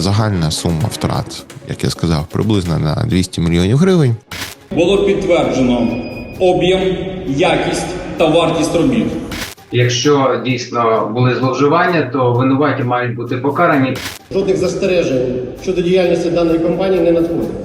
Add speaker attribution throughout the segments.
Speaker 1: Загальна сума втрат, як я сказав, приблизно на 200 мільйонів гривень.
Speaker 2: Було підтверджено об'єм, якість та вартість робіт.
Speaker 3: Якщо дійсно були зловживання, то винуваті мають бути покарані.
Speaker 4: Жодних застережень щодо діяльності даної компанії не надходить.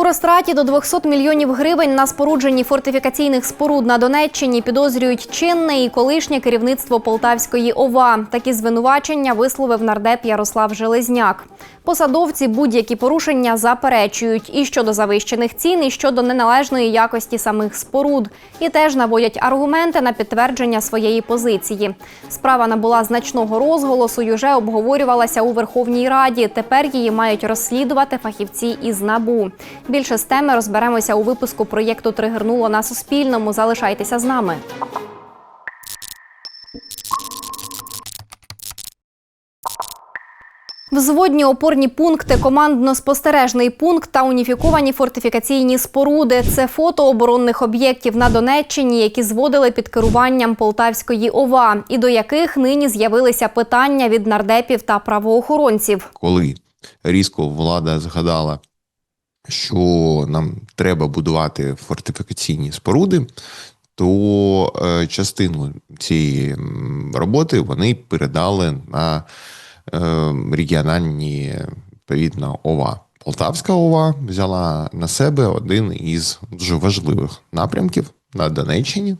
Speaker 5: У розтраті до 200 мільйонів гривень на спорудженні фортифікаційних споруд на Донеччині підозрюють чинне і колишнє керівництво Полтавської ОВА. Такі звинувачення висловив нардеп Ярослав Железняк. Посадовці будь-які порушення заперечують і щодо завищених цін, і щодо неналежної якості самих споруд. І теж наводять аргументи на підтвердження своєї позиції. Справа набула значного розголосу і вже обговорювалася у Верховній Раді. Тепер її мають розслідувати фахівці із НАБУ. Більше з теми розберемося у випуску проєкту Тригернуло на Суспільному. Залишайтеся з нами. Взводні опорні пункти, командно-спостережний пункт та уніфіковані фортифікаційні споруди це фото оборонних об'єктів на Донеччині, які зводили під керуванням Полтавської ОВА, і до яких нині з'явилися питання від нардепів та правоохоронців.
Speaker 1: Коли різко влада згадала, що нам треба будувати фортифікаційні споруди, то е, частину цієї роботи вони передали на е, регіональні відповідно ОВА. Полтавська ОВА взяла на себе один із дуже важливих напрямків на Донеччині.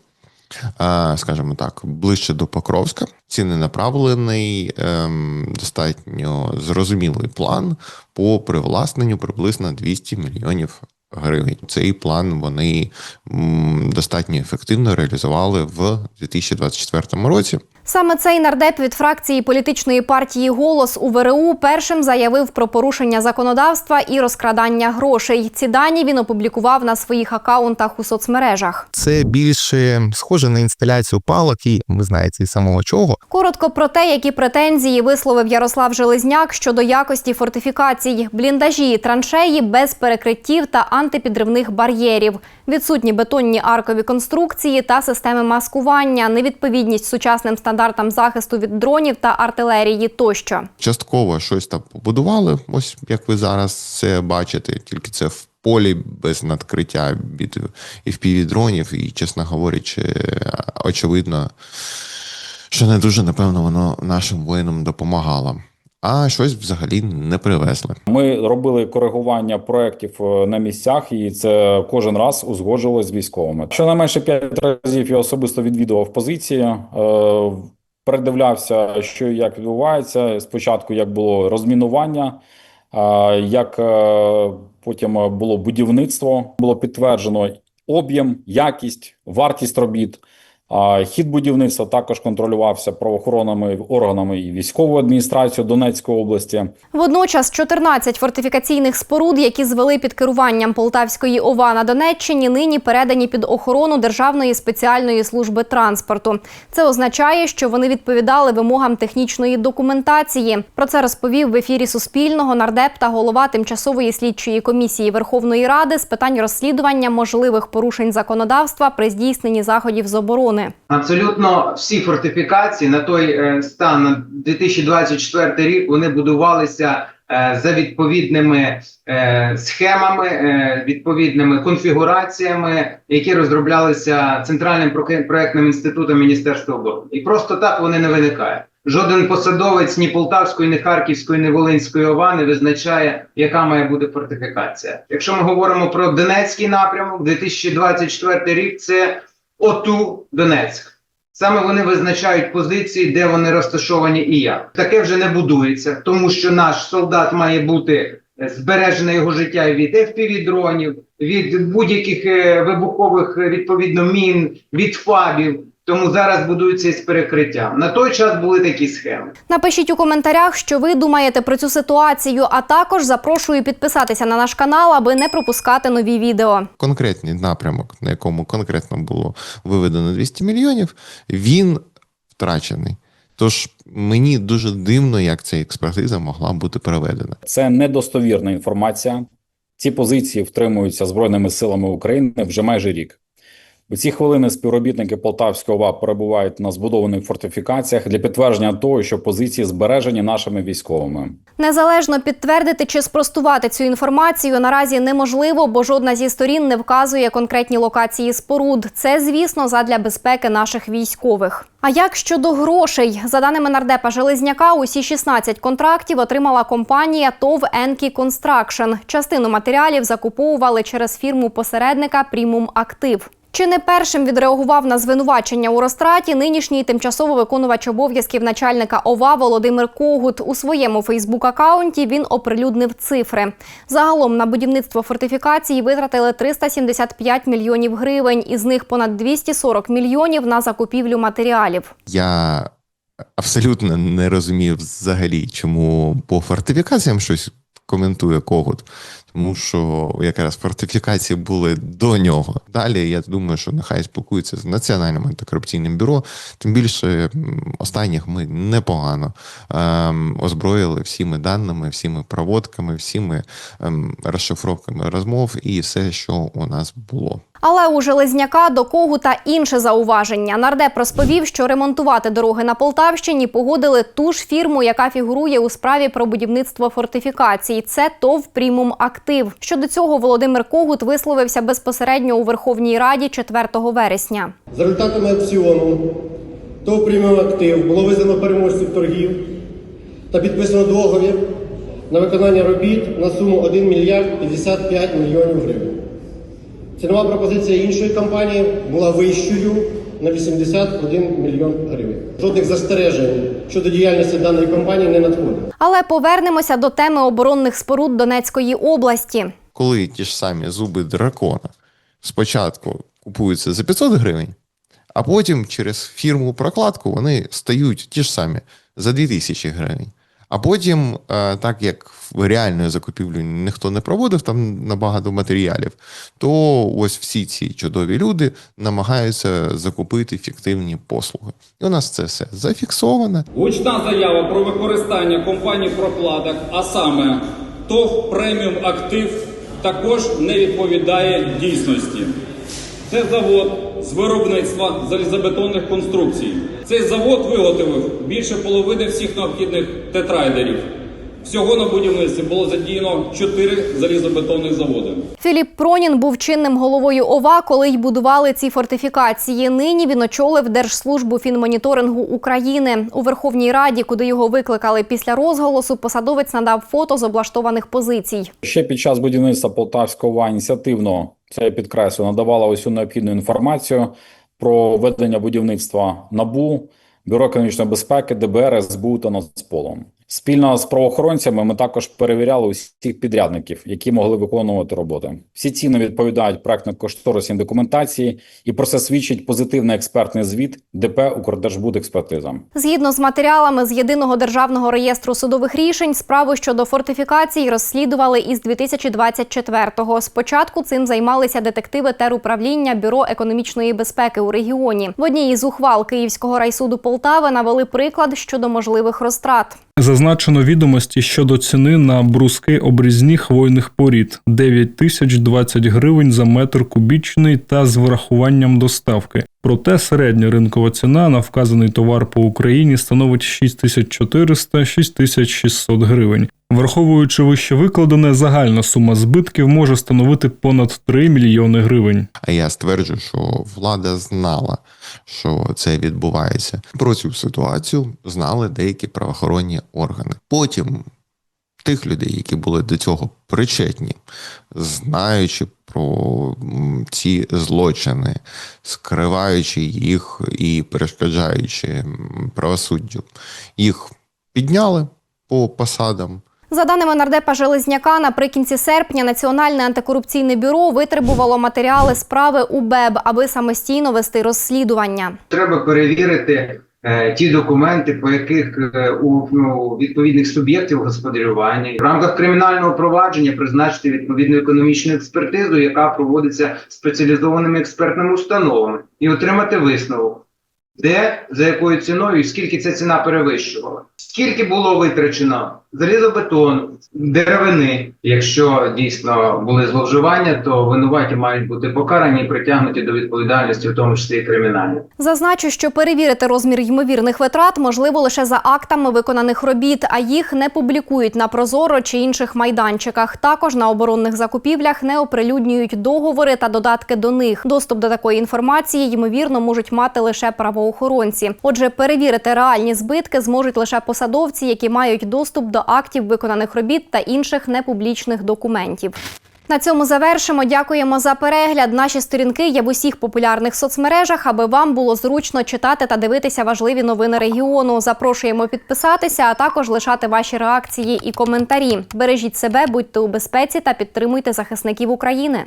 Speaker 1: Скажімо так, ближче до Покровська. Ціленаправлений, ем, достатньо зрозумілий план по привласненню приблизно 200 мільйонів гривень. Цей план вони достатньо ефективно реалізували в 2024 році.
Speaker 5: Саме цей нардеп від фракції політичної партії Голос у ВРУ першим заявив про порушення законодавства і розкрадання грошей. Ці дані він опублікував на своїх акаунтах у соцмережах.
Speaker 6: Це більше схоже на інсталяцію палок, і ви знаєте, із самого чого.
Speaker 5: Коротко про те, які претензії висловив Ярослав Железняк щодо якості фортифікацій, бліндажі, траншеї без перекриттів та антипідривних бар'єрів, відсутні бетонні аркові конструкції та системи маскування, невідповідність сучасним стандартам захисту від дронів та артилерії тощо.
Speaker 1: Частково щось там побудували. Ось як ви зараз це бачите, тільки це в полі без надкриття від FPV-дронів, і, чесно говорячи, очевидно, що не дуже, напевно, воно нашим воїнам допомагало. А щось взагалі не привезли.
Speaker 2: Ми робили коригування проєктів е, на місцях, і це кожен раз узгоджувалось з військовими. Щонайменше п'ять разів я особисто відвідував позиції, е, передивлявся, що і як відбувається. Спочатку як було розмінування, е, як потім було будівництво, було підтверджено об'єм, якість, вартість робіт. Хід будівництва також контролювався правоохоронними органами і військовою адміністрацією Донецької області.
Speaker 5: Водночас 14 фортифікаційних споруд, які звели під керуванням Полтавської ОВА на Донеччині, нині передані під охорону Державної спеціальної служби транспорту. Це означає, що вони відповідали вимогам технічної документації. Про це розповів в ефірі Суспільного нардеп та голова тимчасової слідчої комісії Верховної Ради з питань розслідування можливих порушень законодавства при здійсненні заходів з оборони.
Speaker 3: Абсолютно всі фортифікації на той е, стан на 2024 рік вони будувалися е, за відповідними е, схемами, відповідними конфігураціями, які розроблялися центральним проектним інститутом Міністерства оборони. І просто так вони не виникають. Жоден посадовець ні Полтавської, ні Харківської, ні Волинської ОВА не визначає, яка має бути фортифікація. Якщо ми говоримо про Донецький напрямок, 2024 рік це ОТУ Донецьк. Саме вони визначають позиції, де вони розташовані і як. Таке вже не будується, тому що наш солдат має бути збережене його життя від FPV-дронів, від будь-яких е, вибухових відповідно мін, від фабів. Тому зараз будуються із перекриттям. На той час були такі схеми.
Speaker 5: Напишіть у коментарях, що ви думаєте про цю ситуацію. А також запрошую підписатися на наш канал, аби не пропускати нові відео.
Speaker 1: конкретний напрямок, на якому конкретно було виведено 200 мільйонів, він втрачений. Тож мені дуже дивно, як ця експертиза могла бути проведена.
Speaker 2: Це недостовірна інформація. Ці позиції втримуються Збройними силами України вже майже рік. У ці хвилини співробітники Полтавського ОВА перебувають на збудованих фортифікаціях для підтвердження того, що позиції збережені нашими військовими.
Speaker 5: Незалежно підтвердити чи спростувати цю інформацію наразі неможливо, бо жодна зі сторін не вказує конкретні локації споруд. Це, звісно, задля безпеки наших військових. А як щодо грошей, за даними нардепа Железняка, усі 16 контрактів отримала компанія ТОВ Енкі Констракшн. Частину матеріалів закуповували через фірму посередника Прімум Актив. Чи не першим відреагував на звинувачення у розтраті нинішній тимчасово виконувач обов'язків начальника ОВА Володимир Когут у своєму Фейсбук-аккаунті він оприлюднив цифри. Загалом на будівництво фортифікації витратили 375 мільйонів гривень, із них понад 240 мільйонів на закупівлю матеріалів.
Speaker 1: Я абсолютно не розумів взагалі, чому по фортифікаціям щось коментує когут. Тому що якраз фортифікації були до нього. Далі я думаю, що нехай спілкується з Національним антикорупційним бюро. Тим більше останніх ми непогано ем, озброїли всіми даними, всіми проводками, всіми ем, розшифровками розмов і все, що у нас було.
Speaker 5: Але у Железняка до Когута інше зауваження. Нардеп розповів, що ремонтувати дороги на Полтавщині погодили ту ж фірму, яка фігурує у справі про будівництво фортифікацій. Це ТОВ Прімум Актив. Щодо цього Володимир Когут висловився безпосередньо у Верховній Раді 4 вересня.
Speaker 4: За результатами аукціону ТОВ «Преміум Актив» було визнано переможців торгів та підписано договір на виконання робіт на суму 1 мільярд 55 мільйонів гривень. Цінова пропозиція іншої компанії була вищою на 81 мільйон гривень. Жодних застережень щодо діяльності даної компанії не надходило.
Speaker 5: Але повернемося до теми оборонних споруд Донецької області.
Speaker 1: коли ті ж самі зуби дракона спочатку купуються за 500 гривень, а потім через фірму прокладку вони стають ті ж самі за 2000 гривень. А потім, е, так як реальної закупівлю ніхто не проводив там набагато матеріалів, то ось всі ці чудові люди намагаються закупити фіктивні послуги. І у нас це все зафіксовано.
Speaker 7: Гучна заява про використання компаній прокладок, а саме ТОВ преміум актив, також не відповідає дійсності. Це завод з виробництва залізобетонних конструкцій. Цей завод виготовив більше половини всіх необхідних тетрайдерів. Всього на будівництві було задіяно 4 залізобетонних заводи.
Speaker 5: Філіп Пронін був чинним головою ОВА, коли й будували ці фортифікації. Нині він очолив Держслужбу фінмоніторингу України. У Верховній Раді, куди його викликали після розголосу, посадовець надав фото з облаштованих позицій.
Speaker 2: Ще під час будівництва Полтавського ОВА ініціативно це я підкреслю, надавала усю необхідну інформацію про ведення будівництва НАБУ, Бюро економічної безпеки, ДБР, СБУ та Нацполом. Спільно з правоохоронцями ми також перевіряли усіх підрядників, які могли виконувати роботи. Всі ціни відповідають проектно-кошторисній документації, і про це свідчить позитивний експертний звіт ДП «Укрдержбудекспертиза».
Speaker 5: Згідно з матеріалами з єдиного державного реєстру судових рішень, справу щодо фортифікацій розслідували із 2024-го. Спочатку цим займалися детективи теруправління Бюро економічної безпеки у регіоні. В одній із ухвал Київського райсуду Полтави навели приклад щодо можливих розтрат.
Speaker 8: Зазначено відомості щодо ціни на бруски обрізні хвойних порід 9 тисяч 20 гривень за метр кубічний та з врахуванням доставки. Проте середня ринкова ціна на вказаний товар по Україні становить 6400-6600 гривень. Враховуючи вище викладене, загальна сума збитків може становити понад 3 мільйони гривень.
Speaker 1: А я стверджую, що влада знала, що це відбувається. Про цю ситуацію знали деякі правоохоронні органи. Потім тих людей, які були до цього причетні, знаючи про ці злочини, скриваючи їх і перешкоджаючи правосуддю, їх підняли по посадам.
Speaker 5: За даними нардепа Железняка, наприкінці серпня Національне антикорупційне бюро витребувало матеріали справи у БЕБ, аби самостійно вести розслідування.
Speaker 3: Треба перевірити е, ті документи, по яких е, у ну, відповідних суб'єктів господарювання. В рамках кримінального провадження призначити відповідну економічну експертизу, яка проводиться спеціалізованими експертними установами, і отримати висновок, де за якою ціною і скільки ця ціна перевищувала, скільки було витрачено залізобетон, деревини. Якщо дійсно були зловживання, то винуваті мають бути покарані і притягнуті до відповідальності, в тому числі і кримінальної.
Speaker 5: Зазначу, що перевірити розмір ймовірних витрат можливо лише за актами виконаних робіт, а їх не публікують на Прозоро чи інших майданчиках. Також на оборонних закупівлях не оприлюднюють договори та додатки до них. Доступ до такої інформації ймовірно можуть мати лише правоохоронці. Отже, перевірити реальні збитки зможуть лише посадовці, які мають доступ до актів виконаних робіт та інших непублічних документів. На цьому завершимо. Дякуємо за перегляд. Наші сторінки є в усіх популярних соцмережах, аби вам було зручно читати та дивитися важливі новини регіону. Запрошуємо підписатися, а також лишати ваші реакції і коментарі. Бережіть себе, будьте у безпеці та підтримуйте захисників України.